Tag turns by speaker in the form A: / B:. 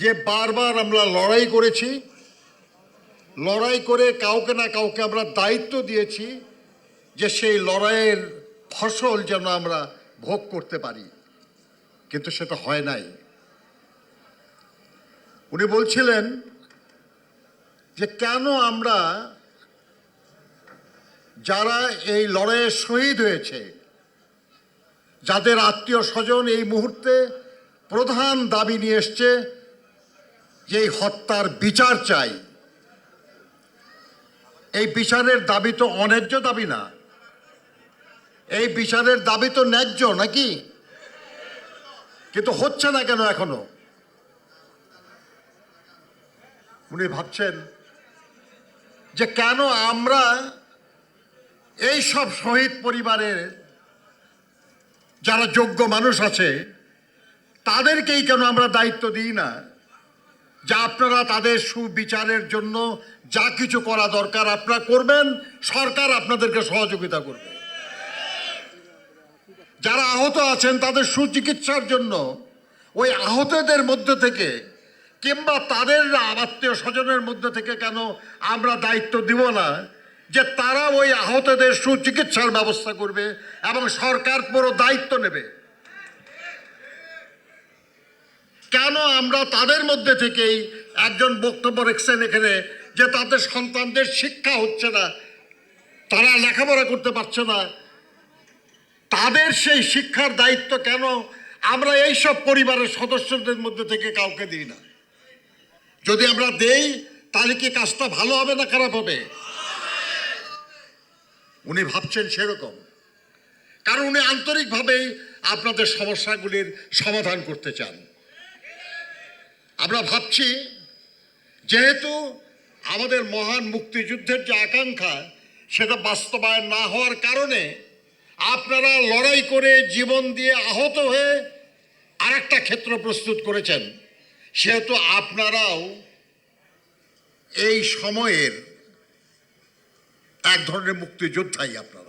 A: যে বারবার আমরা লড়াই করেছি, লড়াই করে কাউকে না কাউকে আমরা দায়িত্ব দিয়েছি যে সেই লড়াইয়ের ফসল যেন আমরা ভোগ করতে পারি। কিন্তু সেটা হয় নাই। উনি বলছিলেন যে কেন আমরা যারা এই লড়াইয়ে শহীদ হয়েছে, যাদের আত্মীয় স্বজন এই মুহূর্তে প্রধান দাবি নিয়ে এসছে যে হত্যার বিচার চাই, এই বিচারের দাবি তো অন্যায্য দাবি না। এই বিচারের দাবি তো ন্যায্য নাকি? কিন্তু হচ্ছে না কেন এখনও? উনি ভাবছেন যে কেন আমরা এই সব শহীদ পরিবারের যারা যোগ্য মানুষ আছে, তাদেরকেই কেন আমরা দায়িত্ব দিই না? যে আপনারা তাদের সুবিচারের জন্য যা কিছু করা দরকার আপনারা করবেন, সরকার আপনাদেরকে সহযোগিতা করবে। যারা আহত আছেন তাদের সুচিকিৎসার জন্য ওই আহতদের মধ্যে থেকে কিংবা তাদের আত্মীয় স্বজনের মধ্যে থেকে কেন আমরা দায়িত্ব দিব না, যে তারা ওই আহতদের সুচিকিৎসার ব্যবস্থা করবে এবং সরকার পুরো দায়িত্ব নেবে। কেন আমরা তাদের মধ্যে থেকেই একজন বক্তব্য রেখেছেন এখানে যে তাদের সন্তানদের শিক্ষা হচ্ছে না, তারা লেখাপড়া করতে পারছে না। তাদের সেই শিক্ষার দায়িত্ব কেন আমরা এই সব পরিবারের সদস্যদের মধ্যে থেকে কাউকে দিই না? যদি আমরা দেই, তাহলে কি কাজটা ভালো হবে না খারাপ হবে? উনি ভাবছেন সেরকম। কারণ উনি আন্তরিকভাবেই আপনাদের সমস্যাগুলির সমাধান করতে চান। আমরা ভাবছি, যেহেতু আমাদের মহান মুক্তিযুদ্ধের যে আকাঙ্ক্ষা, সেটা বাস্তবায়ন না হওয়ার কারণে আপনারা লড়াই করে জীবন দিয়ে আহত হয়ে আর একটা ক্ষেত্র প্রস্তুত করেছেন, সেহেতু আপনারাও এই সময়ের এক ধরনের মুক্তিযোদ্ধাই আপনারা।